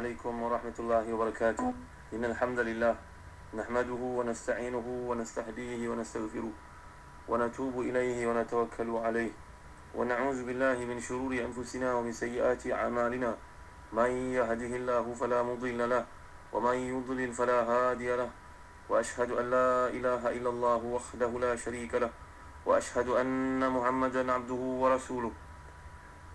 عليكم ورحمة الله وبركاته. إن الحمد لله نحمده ونستعينه ونستهديه ونستغفره ونتوب إليه ونتوكل عليه. ونعوذ بالله من شرور أنفسنا ومن سيئات أعمالنا. من يهده الله فلا مضل له ومن يضلل فلا هادي له. وأشهد أن لا إله إلا الله وحده لا شريك له. وأشهد أن محمدا عبده ورسوله.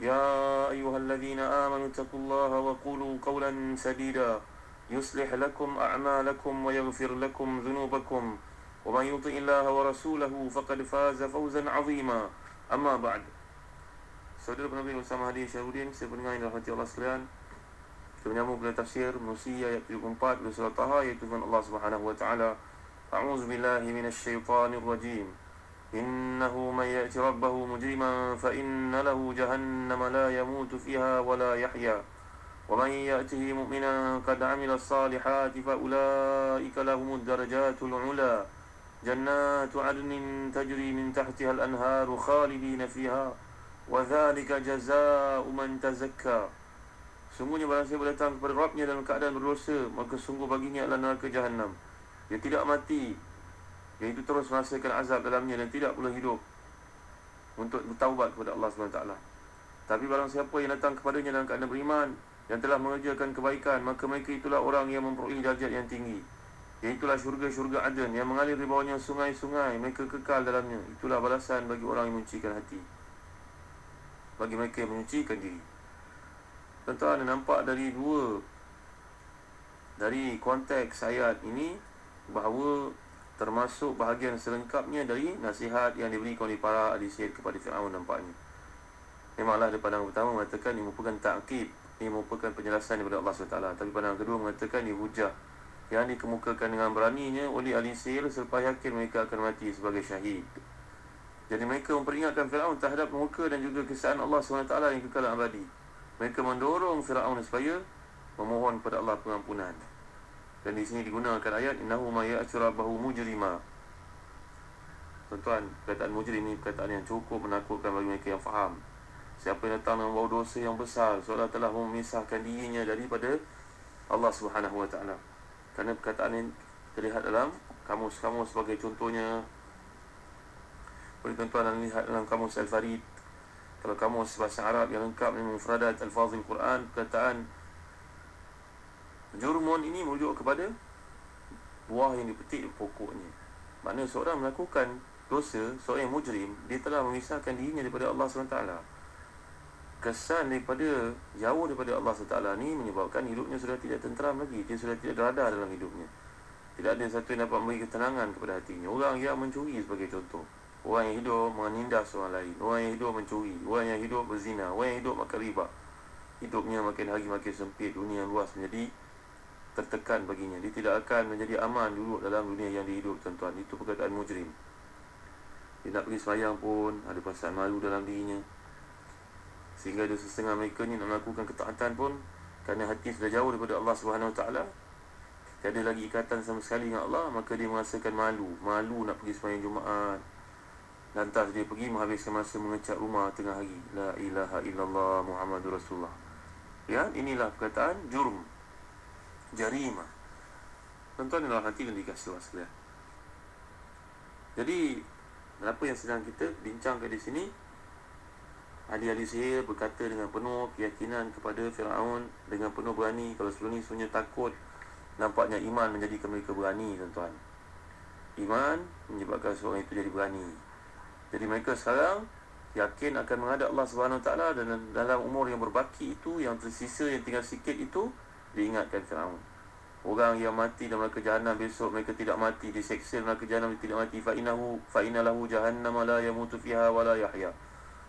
يا أيها الذين آمنوا اتقوا الله وقولوا قولا سديدا يصلح لكم أعمالكم ويغفر لكم ذنوبكم ومن يطع الله ورسوله فقد فاز فوزا عظيما أما بعد Saudara penabi bersama hadir Syarudin Saya pendengar yang dirahmati Allah sekalian Kita menyambung pada tafsir Musi ayat 74 Dari surah Taha Iaitu firman Allah subhanahu wa ta'ala A'udzu billahi minasyaitanir rajim إنه من يأت ربه مجرما فإن له جهنم لا يموت فيها ولا يحيا ومن يأته مؤمنا قد عمل الصالحات فأولئك لهم الدرجات العلى جنات عدن تجري من تحتها الأنهار خالدين فيها وذلك جزاء من تزكى Sungguhnya barang siapa datang kepada Rabbnya dalam keadaan berdosa Maka sungguh baginya adalah neraka jahannam Dia tidak mati Iaitu terus merasakan azab dalamnya dan tidak pula hidup Untuk bertaubat kepada Allah SWT Tapi barang siapa yang datang kepadanya dalam keadaan beriman Yang telah mengerjakan kebaikan Maka mereka itulah orang yang memperoleh darjat yang tinggi. Iaitulah syurga-syurga adan Yang mengalir di bawahnya sungai-sungai Mereka kekal dalamnya. Itulah balasan bagi orang yang menyucikan hati. Bagi mereka yang menyucikan diri. Tuan-tuan nampak dari dua Dari konteks ayat ini Bahawa termasuk bahagian selengkapnya dari nasihat yang diberikan oleh para ahli sihir kepada Fir'aun nampaknya. Memanglah ada pandangan pertama mengatakan ini merupakan takkib, ini merupakan penjelasan daripada Allah SWT. Tapi pandangan kedua mengatakan ini hujah yang dikemukakan dengan beraninya oleh ahli sihir selepas yakin mereka akan mati sebagai syahid. Jadi mereka memperingatkan Fir'aun terhadap muka dan juga kesaan Allah SWT yang kekal abadi. Mereka mendorong Fir'aun supaya memohon kepada Allah pengampunan. Dan di sini digunakan ayat innahu may ya'tirabahu mujrima. Tuan-tuan, perkataan mujrim ini perkataan yang cukup menakutkan bagi mereka yang faham. Siapa yang datang dengan bawa dosa yang besar seolah telah memisahkan dirinya daripada Allah Subhanahu Wa Taala. Kerana perkataan ini terlihat dalam kamus-kamus sebagai contohnya boleh tuan-tuan lihat dalam kamus Al-Farid kalau kamus bahasa Arab yang lengkap dengan mufradat al-fazil Quran perkataan Jurmun ini merujuk kepada buah yang dipetik pokoknya. Maknanya seorang melakukan dosa, seorang yang mujrim, dia telah memisahkan dirinya daripada Allah SWT. Kesan daripada jauh daripada Allah SWT ni menyebabkan hidupnya sudah tidak tenteram lagi. Dia sudah tidak berada dalam hidupnya. Tidak ada satu yang dapat memberi ketenangan kepada hatinya. Orang yang mencuri sebagai contoh. Orang yang hidup menindas orang lain. Orang yang hidup mencuri. Orang yang hidup berzina. Orang yang hidup makan riba. Hidupnya makin hari makin sempit. Dunia luas menjadi tertekan baginya. Dia tidak akan menjadi aman dulu dalam dunia yang dihidup tuan-tuan. Itu perkataan mujrim. Dia nak pergi semayang pun Ada perasaan malu dalam dirinya. Sehingga ada setengah mereka ni nak melakukan ketaatan pun Kerana hati sudah jauh daripada Allah SWT Tiada lagi ikatan sama sekali dengan Allah Maka dia merasakan malu. Malu nak pergi semayang Jumaat. Lantas dia pergi menghabiskan masa mengecat rumah tengah hari. La ilaha illallah Muhammadur Rasulullah. Ya, inilah perkataan jurm jarima. Tuan-tuan dalam hati dan dikasih Allah sekalian. Jadi, apa yang sedang kita bincangkan di sini, ahli-ahli sihir berkata dengan penuh keyakinan kepada Fir'aun dengan penuh berani. Kalau sebelum ni sebenarnya takut, nampaknya iman menjadikan mereka berani, tuan-tuan. Iman menyebabkan seorang itu jadi berani. Jadi mereka sekarang yakin akan menghadap Allah Subhanahu Taala dan dalam umur yang berbaki itu yang tersisa yang tinggal sikit itu diingatkan Fir'aun. Orang yang mati dalam neraka jahanam besok mereka tidak mati. Diseksa dalam neraka jahanam tidak mati. Fa innahu fa inna lahu jahannam la yamutu fiha wa la yahya.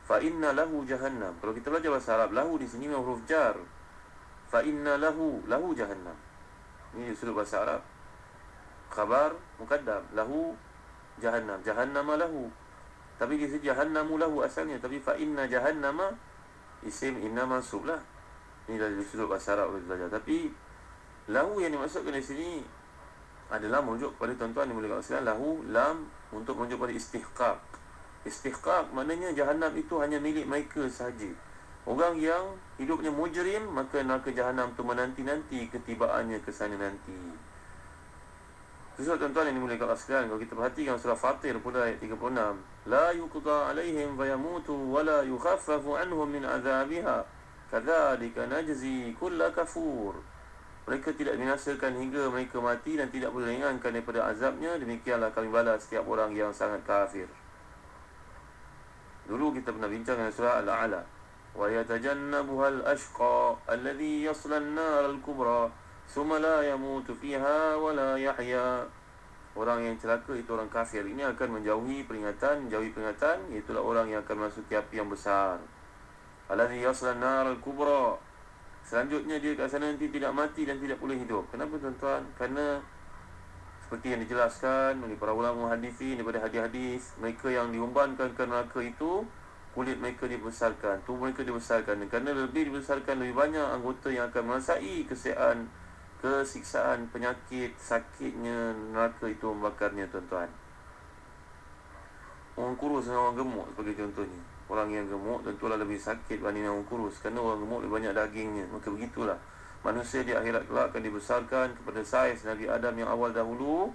Fa inna lahu jahannam. Kalau kita belajar bahasa Arab lahu di sini memang huruf jar. Fa inna lahu jahannam. Ini sudut bahasa Arab. Khabar muqaddam lahu jahannam. Jahannama lahu. Tapi di sini jahannamu lahu asalnya. Tapi fa inna jahannama isim inna mansub lah ini dari sudut bahasa Arab belajar. Tapi lahu yang dimaksudkan di sini adalah merujuk kepada tuan-tuan yang boleh katakan lahu lam untuk merujuk pada istihqaq. Istihqaq maknanya jahannam itu hanya milik mereka sahaja. Orang yang hidupnya mujrim maka neraka jahannam tu menanti-nanti ketibaannya ke sana nanti. Sebab tuan-tuan yang dimuliakan Allah sekalian Kalau kita perhatikan surah Fatir pula ayat 36 La yuqda alaihim fayamutu Wa la yukhaffafu anhum min azabiha Kadhalika najzi kulla kafur. Mereka tidak binasakan hingga mereka mati dan tidak boleh ringankan daripada azabnya. Demikianlah kami balas setiap orang yang sangat kafir. Dulu kita pernah bincang dengan surah al-a'la. Wa yatajannabuha al-ashqa alladhi yasla an-nar al-kubra thumma la yamutu fiha wa la yahya. Orang yang celaka itu orang kafir. Ini akan menjauhi peringatan menjauhi peringatan. Iaitu orang yang akan masuk api yang besar alladhi yasla an-nar al-kubra Selanjutnya dia kat sana nanti tidak mati dan tidak boleh hidup. Kenapa tuan-tuan? Kerana seperti yang dijelaskan oleh para ulama hadisi daripada hadis-hadis, mereka yang diumbankan ke neraka itu kulit mereka dibesarkan, tubuh mereka dibesarkan dan kerana lebih dibesarkan lebih banyak anggota yang akan merasai kesiaan, kesiksaan, penyakit, sakitnya neraka itu membakarnya tuan-tuan. Orang kurus dengan orang gemuk sebagai contohnya Orang yang gemuk tentulah lebih sakit berbanding orang kurus Kerana orang gemuk lebih banyak dagingnya Maka begitulah Manusia di akhirat kelak akan dibesarkan kepada saiz Nabi Adam yang awal dahulu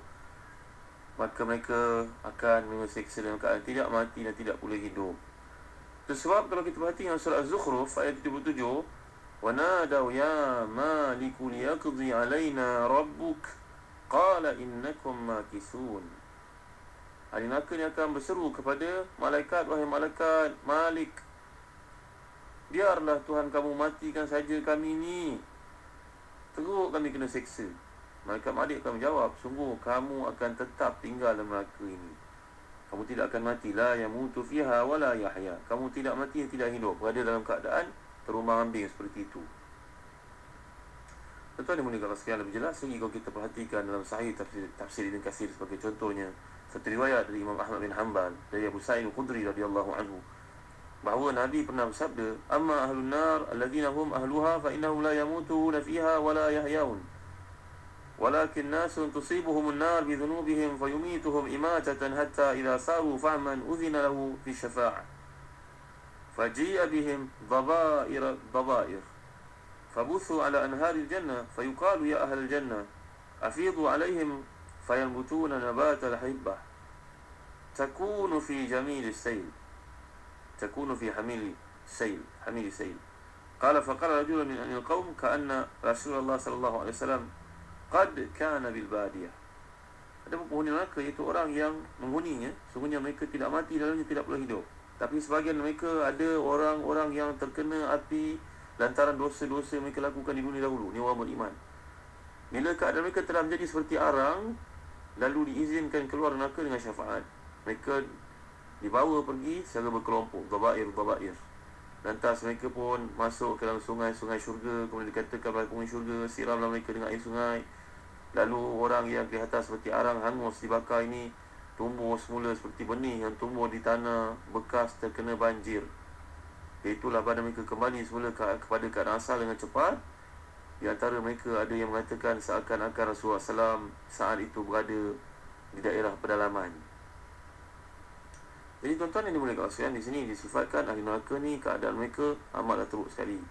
Maka mereka akan mengesiksa dalam keadaan tidak mati dan tidak boleh hidup Itu sebab kalau kita perhatikan surah Az-Zukhruf ayat 77 وَنَادَوْ يَا مَالِكُ لِيَقْضِي عَلَيْنَا رَبُّكَ قَالَ إِنَّكُمْ مَاكِسُونَ Ahli neraka ni akan berseru kepada malaikat Wahai malaikat Malik. Biarlah Tuhan kamu matikan saja kami ni. Teruk kami kena seksa. Malaikat Malik akan menjawab Sungguh kamu akan tetap tinggal dalam neraka ini. Kamu tidak akan mati. La yang mutu fiha wala yahya. Kamu tidak mati tidak hidup. Berada dalam keadaan terumbang ambing seperti itu. Tuan-tuan yang meninggal sekian lebih jelas lagi kalau kita perhatikan dalam sahih tafsir, tafsir Ibn Kasir sebagai contohnya satu riwayat dari Imam Ahmad bin Hanbal dari Abu Sa'id Al-Khudri radhiyallahu anhu bahawa Nabi pernah bersabda amma ahlun nar alladhina hum ahluha fa innahum la yamutuna fiha wa la yahyaun ولكن ناس تصيبهم النار بذنوبهم فيميتهم إماتة حتى إذا صاروا فهما أذن له في الشفاعة فجيء بهم ضبائر ضبائر فبثوا على أنهار الجنة فيقال يا أهل الجنة أفيضوا عليهم فينبتون نبات الحبة تكون في جميل السيل تكون في حميل السيل حميل السيل قال فقال رجل من أهل القوم كأن رسول الله صلى الله عليه وسلم قد كان بالبادية ada penghuni neraka iaitu orang yang menghuninya sungguhnya mereka tidak mati dalamnya tidak boleh hidup tapi sebagian mereka ada orang-orang yang terkena api lantaran dosa-dosa mereka lakukan di dunia dahulu ni orang beriman bila keadaan mereka telah menjadi seperti arang lalu diizinkan keluar neraka dengan syafaat mereka dibawa pergi secara berkelompok babair babair lantas mereka pun masuk ke dalam sungai-sungai syurga kemudian dikatakan oleh penghuni syurga siramlah mereka dengan air sungai. Lalu orang yang kelihatan seperti arang hangus dibakar ini tumbuh semula seperti benih yang tumbuh di tanah bekas terkena banjir. Itulah badan mereka kembali semula kepada keadaan asal dengan cepat. Di antara mereka ada yang mengatakan seakan-akan Rasulullah SAW saat itu berada di daerah pedalaman. Jadi tuan-tuan yang dimulai sekalian di sini disifatkan ahli neraka ni keadaan mereka amatlah teruk sekali.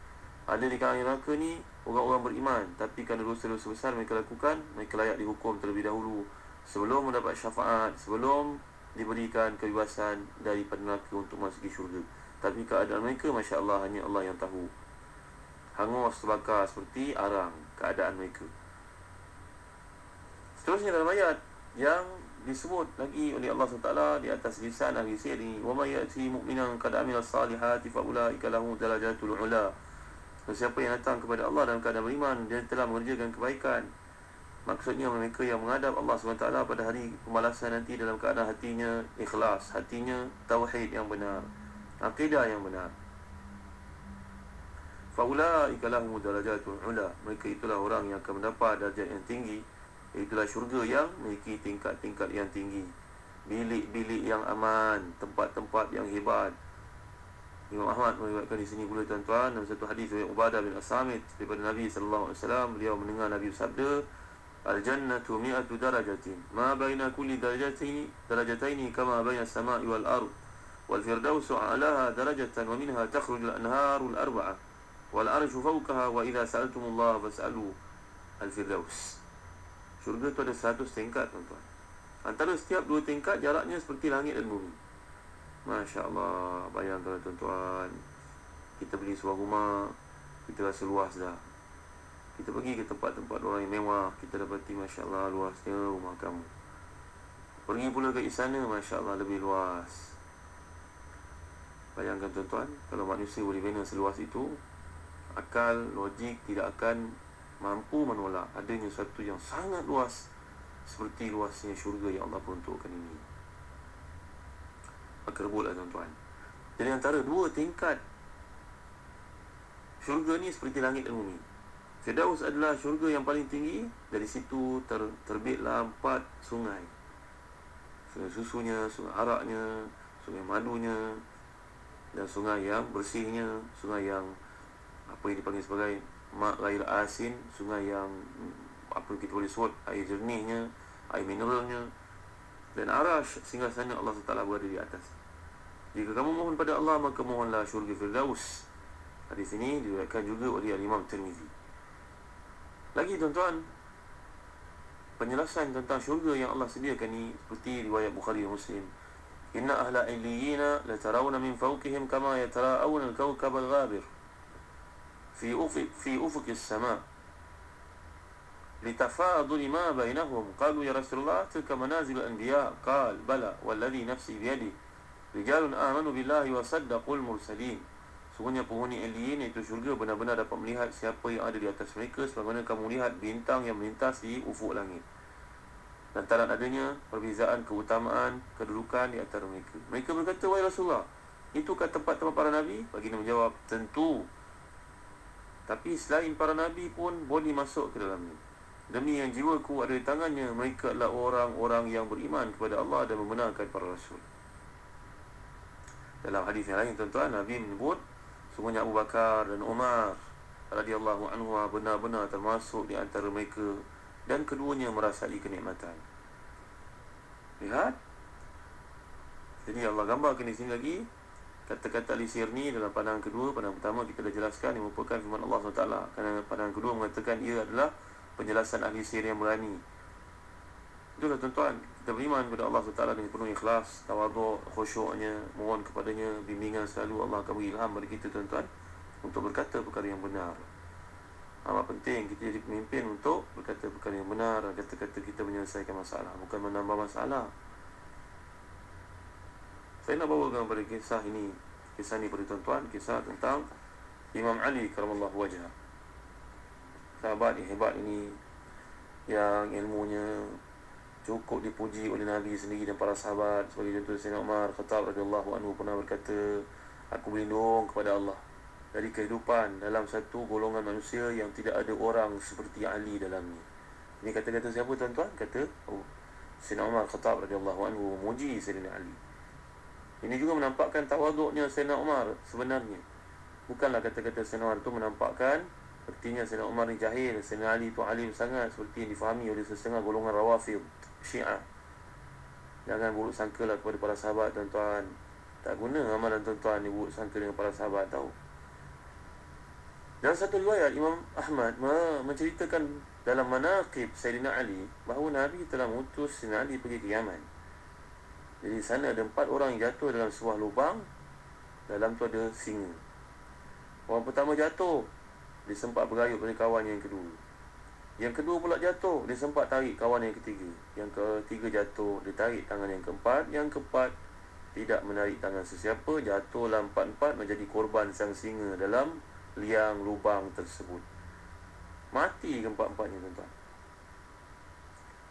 Ada di kalangan neraka ni orang-orang beriman tapi kerana dosa-dosa besar mereka lakukan, mereka layak dihukum terlebih dahulu sebelum mendapat syafaat, sebelum diberikan kebebasan daripada neraka untuk masuk ke syurga. Tapi keadaan mereka masya-Allah hanya Allah yang tahu hangus terbakar seperti arang keadaan mereka. Seterusnya dalam ayat yang disebut lagi oleh Allah SWT di atas lisan ahli siri wa may yati mu'minan qad amila salihati fa ulaika lahum darajatul ula. Siapa yang datang kepada Allah dalam keadaan beriman dia telah mengerjakan kebaikan. Maksudnya mereka yang menghadap Allah SWT pada hari pembalasan nanti dalam keadaan hatinya ikhlas hatinya tauhid yang benar akidah yang benar. Faulaika lahum darajatul ula. Mereka itulah orang yang akan mendapat darjat yang tinggi Itulah syurga yang memiliki tingkat-tingkat yang tinggi. Bilik-bilik yang aman Tempat-tempat yang hebat. Imam Ahmad meriwayatkan di sini pula tuan-tuan dalam satu hadis dari Ubadah bin As-Samit daripada Nabi wasallam beliau mendengar Nabi bersabda Al-jannatu mi'atu darajatin ma baina kulli darajataini darajataini kama baina as-sama'i wal ard wal firdausu 'alaha darajatan wa minha takhruju al-anharu al-arba'ah wal arshu fawqaha wa idza sa'altumullah fas'alu al-firdaus Syurga tu ada 100 tingkat tuan-tuan. Antara setiap dua tingkat jaraknya seperti langit dan bumi. Masya Allah Bayangkan tuan-tuan Kita beli sebuah rumah Kita rasa luas dah Kita pergi ke tempat-tempat orang yang mewah Kita dapati Masya Allah luasnya rumah kamu Pergi pula ke istana Masya Allah lebih luas Bayangkan tuan-tuan Kalau manusia boleh bina seluas itu Akal, logik tidak akan Mampu menolak Adanya satu yang sangat luas Seperti luasnya syurga yang Allah peruntukkan ini. Maka rebutlah tuan-tuan. Jadi antara dua tingkat syurga ni seperti langit dan bumi. Firdaus adalah syurga yang paling tinggi. Dari situ ter, terbitlah empat sungai. Sungai susunya, sungai araknya sungai madunya dan sungai yang bersihnya sungai yang apa yang dipanggil sebagai mak air asin sungai yang apa kita boleh sebut air jernihnya air mineralnya. Dan arash sehingga sana Allah SWT berada di atas. Jika kamu mohon pada Allah maka mohonlah syurga Firdaus. Hadis ini diriwayatkan juga oleh Imam Tirmizi. Lagi tuan-tuan penjelasan tentang syurga yang Allah sediakan ni seperti riwayat Bukhari dan Muslim. Inna ahla illiyina la tarawna min fawqihim kama yatara'awna al-kawkab al-ghabir fi ufuq fi ufuq as-sama' لتفاضل ما بينهم قالوا يا رسول الله تلك منازل الأنبياء قال بلى والذي نفسي بيده رجال آمنوا بالله وصدقوا المرسلين Sungguhnya penghuni alien iaitu syurga benar-benar dapat melihat siapa yang ada di atas mereka sebagaimana kamu melihat bintang yang melintas di ufuk langit. Dan tak adanya perbezaan keutamaan, kedudukan di antara mereka. Mereka berkata, Wahai Rasulullah, itukah tempat-tempat para Nabi? Baginda menjawab, tentu. tapi selain para Nabi pun boleh masuk ke dalamnya. Demi yang jiwaku ada di tangannya Mereka adalah orang-orang yang beriman kepada Allah Dan membenarkan para Rasul. Dalam hadis yang lain tuan-tuan Nabi menyebut Sungguhnya Abu Bakar dan Umar radhiyallahu anhu benar-benar termasuk di antara mereka Dan keduanya merasai kenikmatan. Lihat. Jadi Allah gambarkan di sini lagi Kata-kata lisir ni dalam pandangan kedua Pandangan pertama kita dah jelaskan Yang merupakan firman Allah SWT. Kerana pandangan kedua mengatakan ia adalah penjelasan ahli sihir yang berani. Itulah tuan-tuan Kita beriman kepada Allah SWT dengan penuh ikhlas Tawaduk, khusyuknya Mohon kepadanya bimbingan selalu. Allah akan beri ilham kepada kita tuan-tuan Untuk berkata perkara yang benar. Amat penting kita jadi pemimpin untuk berkata perkara yang benar Kata-kata kita menyelesaikan masalah Bukan menambah masalah Saya nak bawakan kepada kisah ini. Kisah ini pada tuan-tuan Kisah tentang Imam Ali karamallahu wajah. Sahabat yang hebat ini yang ilmunya cukup dipuji oleh Nabi sendiri dan para sahabat. Sebagai contoh Sayyidina Umar Khattab radhiyallahu anhu pernah berkata aku berlindung kepada Allah dari kehidupan dalam satu golongan manusia yang tidak ada orang seperti Ali dalamnya. Ini kata-kata siapa tuan-tuan? Kata oh, Sayyidina Umar Khattab radhiyallahu anhu memuji Sayyidina Ali ini juga menampakkan tawaduknya Sayyidina Umar sebenarnya. Bukanlah kata-kata Sayyidina Umar itu menampakkan Sepertinya Sayyidina Umar ni jahil Sayyidina Ali tu alim sangat Seperti yang difahami oleh setengah golongan rawafid Syiah. Jangan buruk sangka lah kepada para sahabat tuan-tuan. Tak guna amalan tuan-tuan ni buruk sangka dengan para sahabat tau Dalam satu riwayat Imam Ahmad menceritakan dalam manaqib Sayyidina Ali Bahawa Nabi telah mengutus Sayyidina Ali pergi ke Yaman Jadi sana ada empat orang jatuh dalam sebuah lubang Dalam tu ada singa. Orang pertama jatuh dia sempat berayut pada kawan yang kedua. Yang kedua pula jatuh Dia sempat tarik kawan yang ketiga. Yang ketiga jatuh Dia tarik tangan yang keempat. Yang keempat Tidak menarik tangan sesiapa Jatuhlah empat-empat Menjadi korban sang singa Dalam liang lubang tersebut. Mati keempat-empatnya tuan-tuan?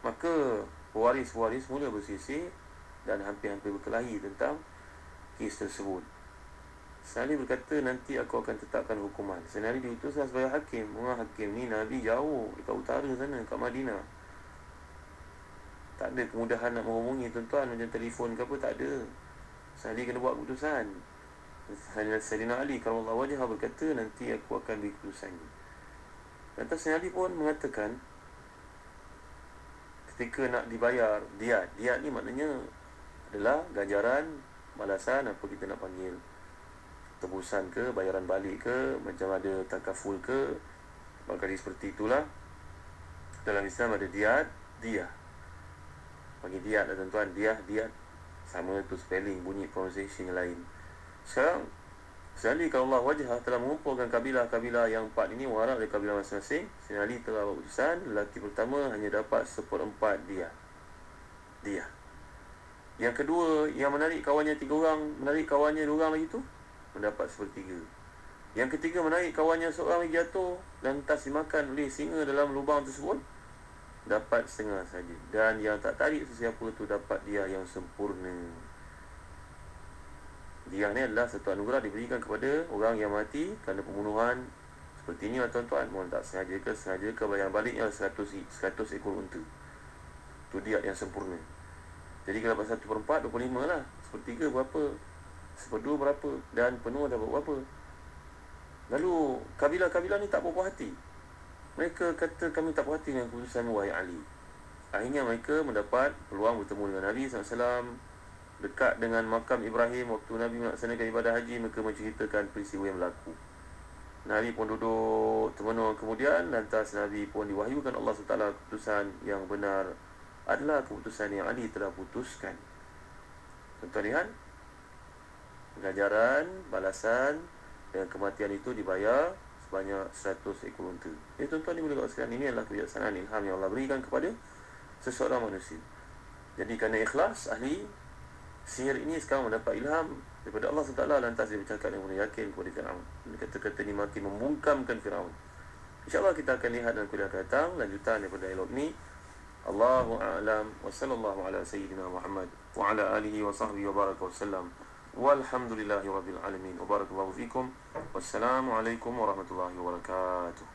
Maka Waris-waris mula bersisi Dan hampir-hampir berkelahi tentang Kes tersebut Sayyidina berkata nanti aku akan tetapkan hukuman Sayyidina diutuslah sebagai hakim Orang hakim ni Nabi jauh dekat utara sana Dekat Madinah Tak ada kemudahan nak menghubungi tuan-tuan macam telefon ke apa tak ada. Sayyidina kena buat keputusan. Sayyidina Ali kalau Allah wajah berkata nanti aku akan beri keputusan ni. Lantas Ali pun mengatakan ketika nak dibayar diat. Diat ni maknanya adalah ganjaran balasan apa kita nak panggil tebusan ke bayaran balik ke macam ada takaful ke Bakal seperti itulah. Dalam Islam ada diat dia bagi diat lah tuan-tuan dia diat. Sama tu spelling bunyi pronunciation yang lain. Sekarang Sekali kalau Allah wajah telah mengumpulkan kabilah-kabilah yang empat ini Waharap dari kabilah masing-masing Sina Ali telah buat keputusan Lelaki pertama hanya dapat seperempat dia Dia Yang kedua yang menarik kawannya tiga orang Menarik kawannya dua orang lagi tu Mendapat sepertiga Yang ketiga menarik kawannya seorang lagi jatuh Lantas dimakan oleh singa dalam lubang tersebut dapat setengah saja. Dan yang tak tarik sesiapa tu dapat dia yang sempurna. Dia ni adalah satu anugerah diberikan kepada orang yang mati kerana pembunuhan. Seperti ini lah tuan-tuan mohon tak sengaja ke sengaja ke bayang baliknya 100, 100 ekor unta. Tu dia yang sempurna jadi kalau dapat 1 per 4 25 lah. Sepertiga berapa? Seperdua berapa? Dan penuh dapat berapa? Lalu kabilah-kabilah ni tak berpuas hati. Mereka kata kami tak puas hati dengan keputusan wahai Ali. Akhirnya mereka mendapat peluang bertemu dengan Nabi SAW dekat dengan makam Ibrahim waktu Nabi melaksanakan ibadah haji mereka menceritakan peristiwa yang berlaku. Nabi pun duduk termenung. Kemudian lantas Nabi pun diwahyukan Allah SWT keputusan yang benar adalah keputusan yang Ali telah putuskan. Tuan-tuan lihat ganjaran, balasan dan kematian itu dibayar sebanyak 100 ekor unta. Ya tuan-tuan ni boleh katakan ini adalah kebijaksanaan ilham yang Allah berikan kepada seseorang manusia. Jadi kerana ikhlas ahli sihir ini sekarang mendapat ilham daripada Allah SWT lantas dia bercakap dengan yakin kepada Fir'aun. Kata-kata ini makin membungkamkan Fir'aun. InsyaAllah kita akan lihat dalam kuliah akan datang lanjutan daripada dialog ini. الله أعلم وصلى الله على سيدنا محمد وعلى آله وصحبه وبارك وسلم. والحمد لله رب العالمين. وبارك الله فيكم. والسلام عليكم ورحمة الله وبركاته.